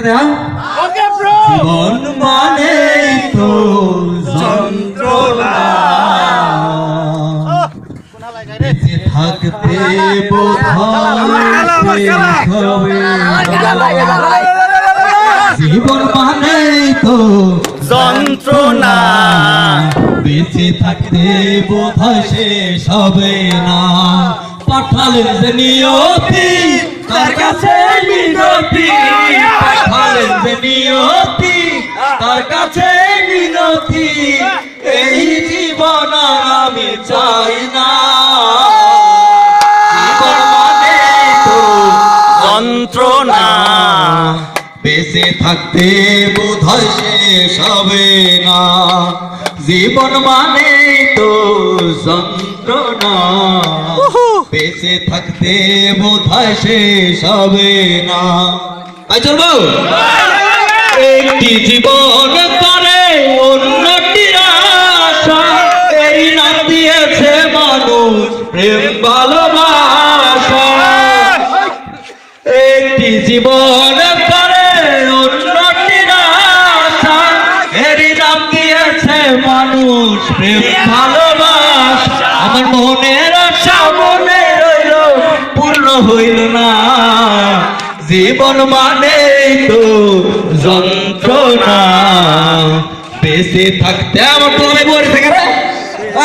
একসাথে জীবন থাকতে জীবন মানে তো যন্ত্রণা। বেঁচে থাকতে বোধ সে সবে না। পাঠালে নিয়তি তার কাছে মিনতি। পাঠালেন যে নিয়তি তার কাছে মিনতি। এই জীবন আমি চাই না। মানে যন্ত্রণা। বেঁচে থাকতে বোধহয় শেষ হবে না। জীবন মানে বেঁচে থাকতে বোধহয় শেষ হবে না। একটি জীবন করে অন্যটির আশা, এই নাম দিয়েছে মানুষ প্রেম, ভালোবাসা। একটি জীবন করে অন্যটির আশা, এরই নাম দিয়েছে মানুষ প্রেম, ভালোবাসা। আমার মনের আশা হইল না। জীবন মানে তো যন্ত্রণা। বেঁচে থাকতে আমার তোলাবে মরেছে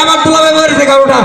আমার তোলাবে মরেছে কারোটা